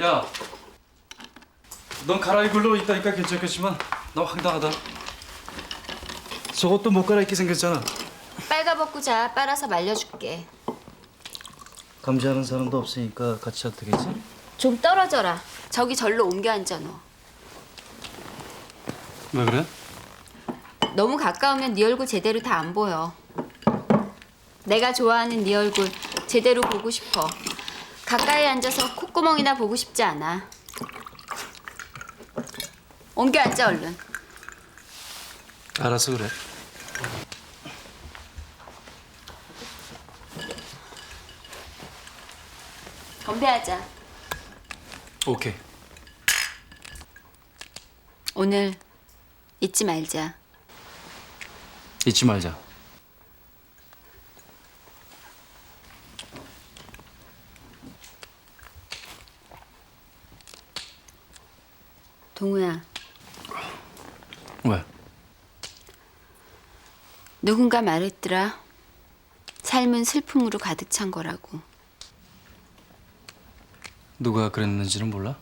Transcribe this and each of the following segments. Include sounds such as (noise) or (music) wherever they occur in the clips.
야, 넌 갈아입을로 있다니까 괜찮겠지만 나 황당하다. 저것도 못 갈아입게 생겼잖아. 빨가벗고 자. 빨아서 말려줄게. 감지하는 사람도 없으니까 같이 해도 되겠지? 좀 떨어져라. 저기 절로 옮겨 앉아 너. 왜 그래? 너무 가까우면 네 얼굴 제대로 다 안 보여. 내가 좋아하는 네 얼굴 제대로 보고 싶어. 가까이 앉아서 콧구멍이나 보고 싶지 않아. 옮겨 앉아 얼른. 알아서 그래. 건배하자. 오케이. 오늘 잊지 말자. 잊지 말자. 동우야, 왜? 누군가 말했더라. 삶은 슬픔으로 가득 찬 거라고. 누가 그랬는지는 몰라?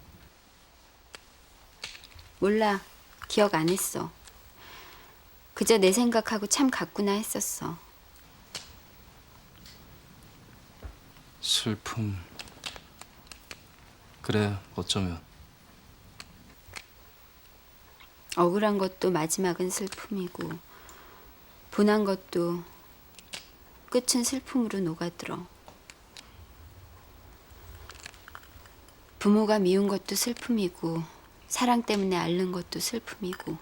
몰라. 기억 안 했어. 그저 내 생각하고 참 같구나 했었어. 슬픔. 그래, 어쩌면. 억울한 것도 마지막은 슬픔이고 분한 것도 끝은 슬픔으로 녹아들어. 부모가 미운 것도 슬픔이고 사랑 때문에 앓는 것도 슬픔이고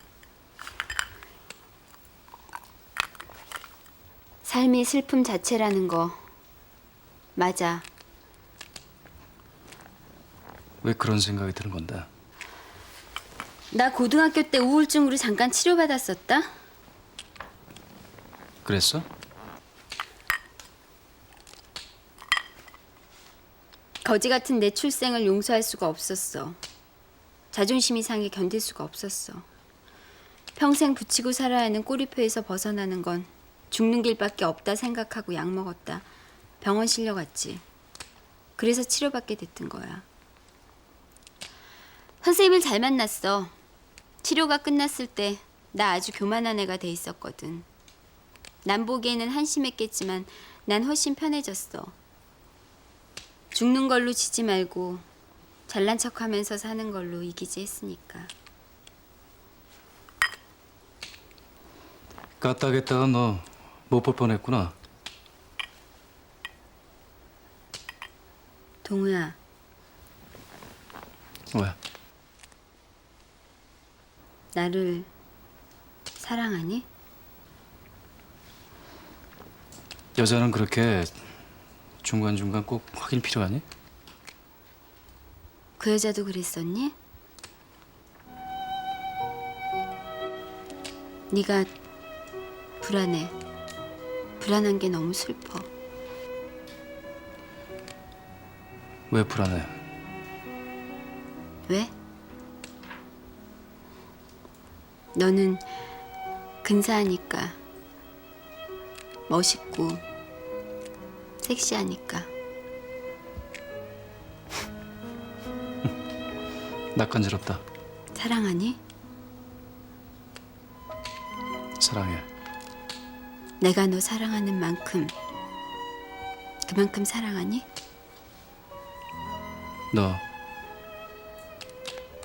삶이 슬픔 자체라는 거 맞아. 왜 그런 생각이 드는 건데? 나 고등학교 때 우울증으로 잠깐 치료받았었다. 그랬어? 거지 같은 내 출생을 용서할 수가 없었어. 자존심이 상해 견딜 수가 없었어. 평생 붙이고 살아야 하는 꼬리표에서 벗어나는 건 죽는 길밖에 없다 생각하고 약 먹었다. 병원 실려갔지. 그래서 치료받게 됐던 거야. 선생님을 잘 만났어. 치료가 끝났을 때 나 아주 교만한 애가 돼 있었거든. 남 보기에는 한심했겠지만 난 훨씬 편해졌어. 죽는 걸로 지지 말고 잘난 척하면서 사는 걸로 이기지 했으니까. 까딱했다가 너 못 볼 뻔했구나. 동우야, 왜? 나를 사랑하니? 여자는 그렇게 중간중간 꼭 확인 필요하니? 그 여자도 그랬었니? 네가 불안해. 불안한 게 너무 슬퍼. 왜 불안해? 왜? 너는 근사하니까, 멋있고, 섹시하니까. (laughs) 낯간지럽다. 사랑하니? 사랑해. 내가 너 사랑하는 만큼, 그만큼 사랑하니? 너,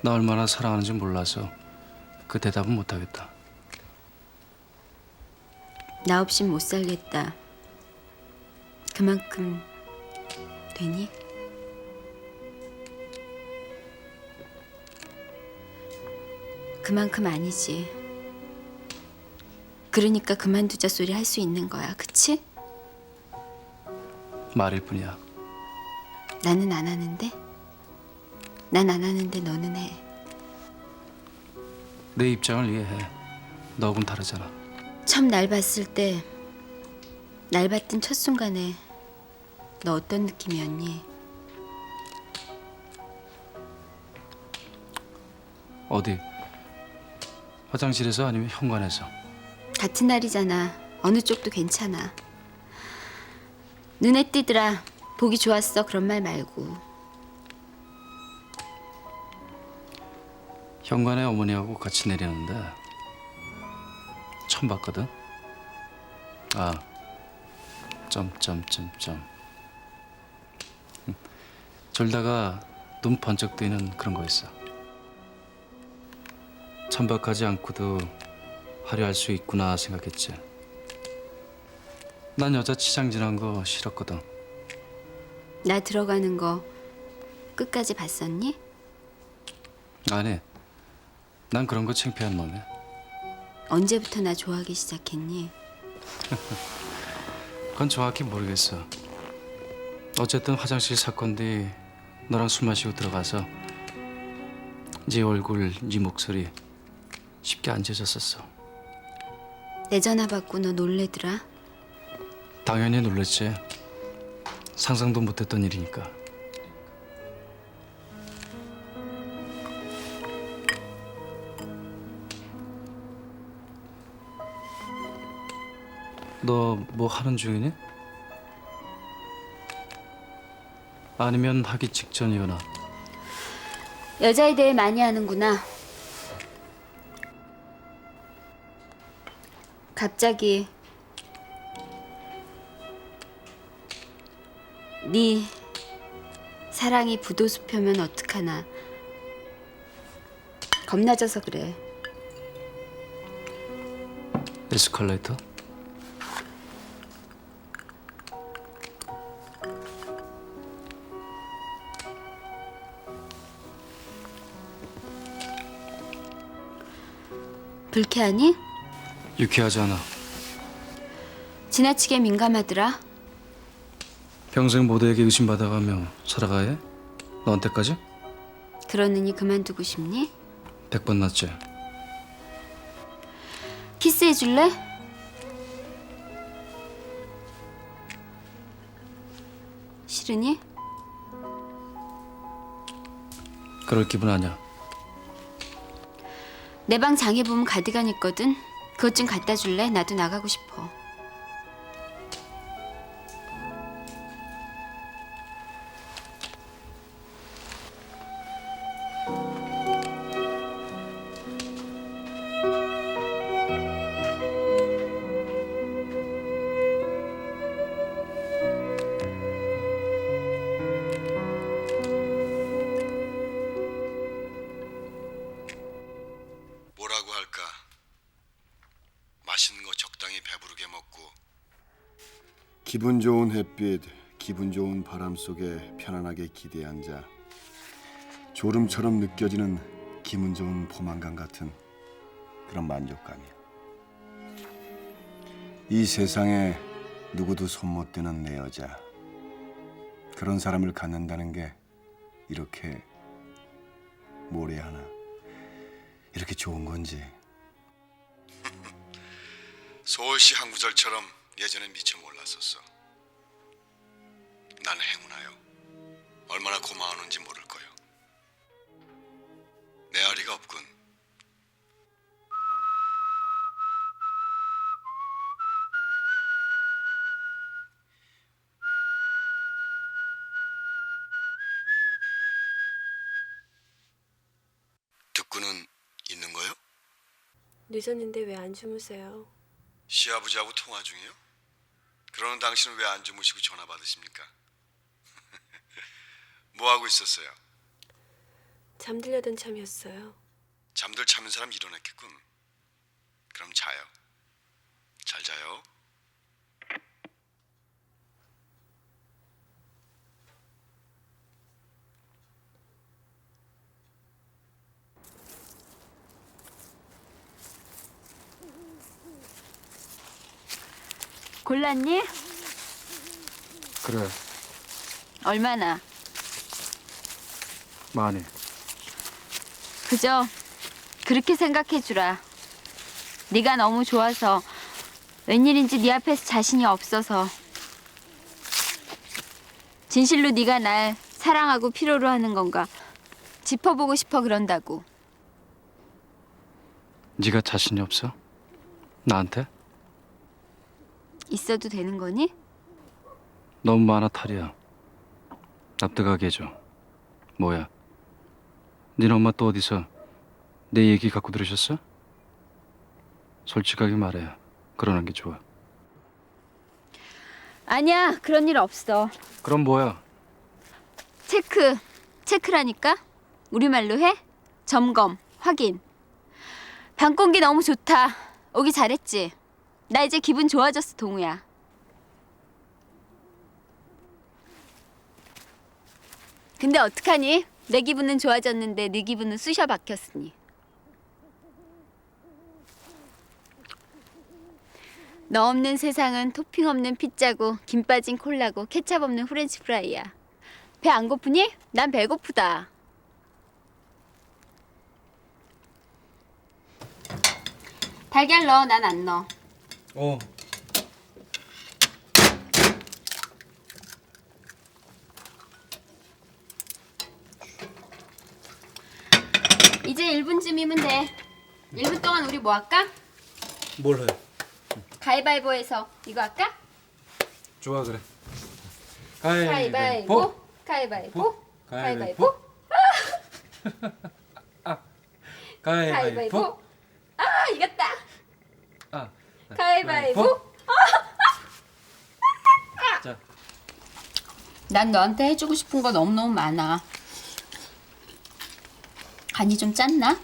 나 얼마나 사랑하는지 몰라서 그 대답은 못하겠다. 나 없인 못 살겠다. 그만큼 되니? 그만큼 아니지. 그러니까 그만두자 소리 할 수 있는 거야, 그치? 말일 뿐이야. 나는 안 하는데? 난 안 하는데 너는 해. 내 입장을 이해해. 너하고는 다르잖아. 처음 날 봤을 때, 날 봤던 첫 순간에 너 어떤 느낌이었니? 어디? 화장실에서 아니면 현관에서? 같은 날이잖아. 어느 쪽도 괜찮아. 눈에 띄더라. 보기 좋았어. 그런 말 말고. 현관에 어머니하고 같이 내리는데 처음 봤거든. 아, 점점점점. 음, 졸다가 눈 번쩍 뜨이는 그런 거 있어. 천박하지 않고도 화려할 수 있구나 생각했지. 난 여자 치장질한 거 싫었거든. 나 들어가는 거 끝까지 봤었니? 아니, 난 그런 거 창피한 놈이야. 언제부터 나 좋아하기 시작했니? (laughs) 그건 정확히 모르겠어. 어쨌든 화장실 사건 뒤 너랑 술 마시고 들어가서 네 얼굴, 네 목소리 쉽게 안 잊어졌었어. 내 전화 받고 너 놀래더라. 당연히 놀랬지. 상상도 못했던 일이니까. 너 뭐 하는 중이니? 아니면 하기 직전이거나 여자에 대해 많이 하는구나. 갑자기 네 사랑이 부도수표면 어떡하나 겁나져서 그래. 에스컬레이터? 불쾌하니? 유쾌하지 않아. 지나치게 민감하더라. 평생 모두에게 의심받아가며 살아가야 해? 너한테까지? 그러느니 그만두고 싶니? 백 번 낫지. 키스해 줄래? 싫으니? 그럴 기분 아니야. 내 방 장에 보면 가디건 있거든. 그것 좀 갖다 줄래? 나도 나가고 싶어. 기분 좋은 햇빛, 기분 좋은 바람 속에 편안하게 기대 앉아 졸음처럼 느껴지는 기분 좋은 포만감 같은 그런 만족감이야. 이 세상에 누구도 손 못 대는 내 여자. 그런 사람을 갖는다는 게 이렇게 뭘 해야 하나? 이렇게 좋은 건지. 서울시 한 구절처럼 예전에 미처 몰랐었어. 나는 행운하여 얼마나 고마웠는지 모를 거요. 내 아리가 없군. 듣고는 있는 거요? 늦었는데 왜 안 주무세요? 시아버지하고 통화 중이요? 그러는 당신은 왜 안 주무시고 전화 받으십니까? (laughs) 뭐 하고 있었어요? 잠들려던 참이었어요. 잠들 참은 사람 일어났겠군. 그럼 자요. 잘 자요. 골랐니? 그래, 얼마나? 많이. 그저 그렇게 생각해 주라. 네가 너무 좋아서 웬일인지 네 앞에서 자신이 없어서 진실로 네가 날 사랑하고 필요로 하는 건가 짚어보고 싶어 그런다고. 네가 자신이 없어? 나한테? 있어도 되는 거니? 너무 많아 탈이야. 납득하게 해줘. 뭐야? 니네 엄마 또 어디서 내 얘기 갖고 들으셨어? 솔직하게 말해. 그러는 게 좋아. 아니야, 그런 일 없어. 그럼 뭐야? 체크, 체크라니까? 우리말로 해? 점검, 확인. 방 공기 너무 좋다. 오기 잘했지? 나 이제 기분 좋아졌어, 동우야. 근데 어떡하니? 내 기분은 좋아졌는데 네 기분은 쑤셔 박혔으니. 너 없는 세상은 토핑 없는 피자고 김 빠진 콜라고 케찹 없는 프렌치 프라이야. 배 안 고프니? 난 배고프다. 달걀 넣어, 난 안 넣어. 어. 이제 1분쯤이면 돼. 1분 동안 우리 뭐 할까? 뭘 해? 가위바위보해서 이거 할까? 좋아 그래. 가위바위보. 가위바위보. 가위바위보. 가위바위보. (laughs) 아, 이겼다. 아. 가위바위보. (laughs) 자. 난 너한테 해주고 싶은 거 너무너무 많아. 간이 좀 짰나?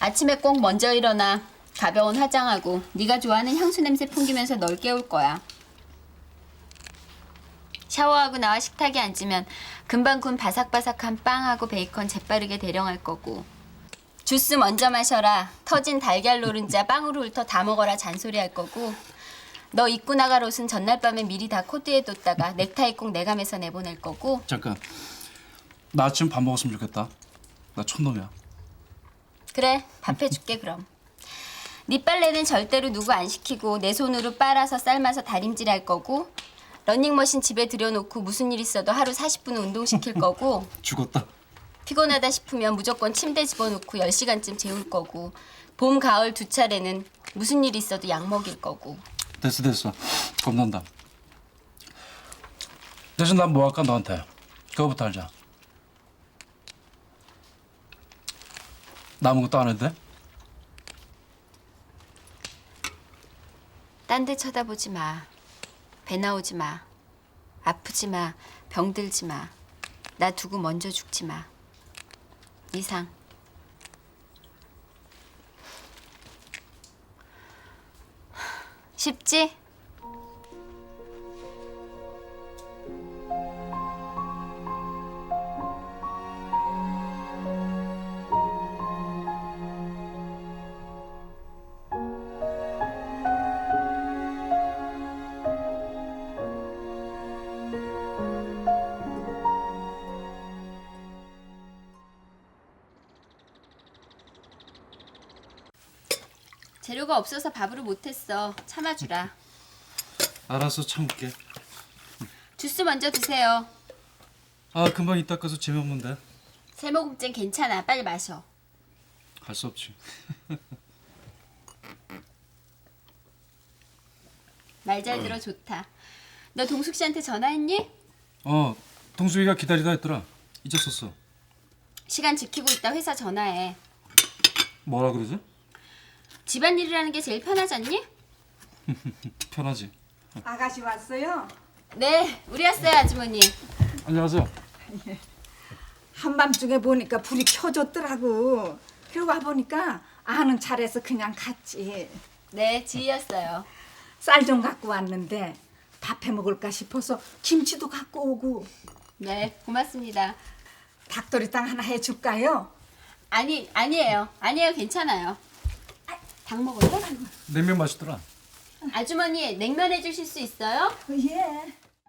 아침에 꼭 먼저 일어나 가벼운 화장하고 네가 좋아하는 향수 냄새 풍기면서 널 깨울 거야. 샤워하고 나와 식탁에 앉으면 금방 군 바삭바삭한 빵하고 베이컨 재빠르게 대령할 거고 주스 먼저 마셔라 터진 달걀 노른자 빵으로 훑어 다 먹어라 잔소리 할 거고 너 입고 나갈 옷은 전날 밤에 미리 다 코트에 뒀다가 넥타이 꼭 내감해서 내보낼 거고 잠깐. 나 아침 밥 먹었으면 좋겠다. 나 촌놈이야. 그래 밥 해줄게 그럼 네 빨래는 절대로 누구 안 시키고 내 손으로 빨아서 삶아서 다림질 할 거고 러닝머신 집에 들여놓고 무슨 일 있어도 하루 40분 운동시킬 거고 (laughs) 죽었다. 피곤하다 싶으면 무조건 침대 집어넣고 10시간쯤 재울 거고 봄, 가을 두 차례는 무슨 일 있어도 약 먹일 거고 됐어 됐어. 겁난다. 대신 난 뭐 할까 너한테. 그거부터 알자. 나 아무것도 안 해도 돼? 딴 데 쳐다보지 마. 배 나오지 마. 아프지 마. 병들지 마. 나 두고 먼저 죽지 마. 이상. 쉽지? 재료가 없어서 밥으로 못했어. 참아주라. 알아서 참을게. 주스 먼저 드세요. 아 금방 이따 가서 재미없는데. 세 모금째 괜찮아. 빨리 마셔. 할수 없지. (laughs) 말 잘 들어 좋다. 너 동숙 씨한테 전화했니? 어 동숙이가 기다리다 했더라. 잊었었어. 시간 지키고 있다 회사 전화해. 뭐라 그러지? 집안일이라는 게 제일 편하잖니? (laughs) 편하지. 아가씨 왔어요? 네, 우리 왔어요 아주머니. 안녕하세요. 한밤중에 보니까 불이 켜졌더라고. 그러고 와보니까 아는 차례에서 그냥 갔지. 네, 지희였어요. 쌀 좀 갖고 왔는데 밥해 먹을까 싶어서 김치도 갖고 오고 네, 고맙습니다. 닭도리탕 하나 해줄까요? 아니, 아니에요. 아니에요, 괜찮아요. 아, 닭 먹을래? 냉면 맛있더라. 아주머니 냉면 해주실 수 있어요? 어, 예.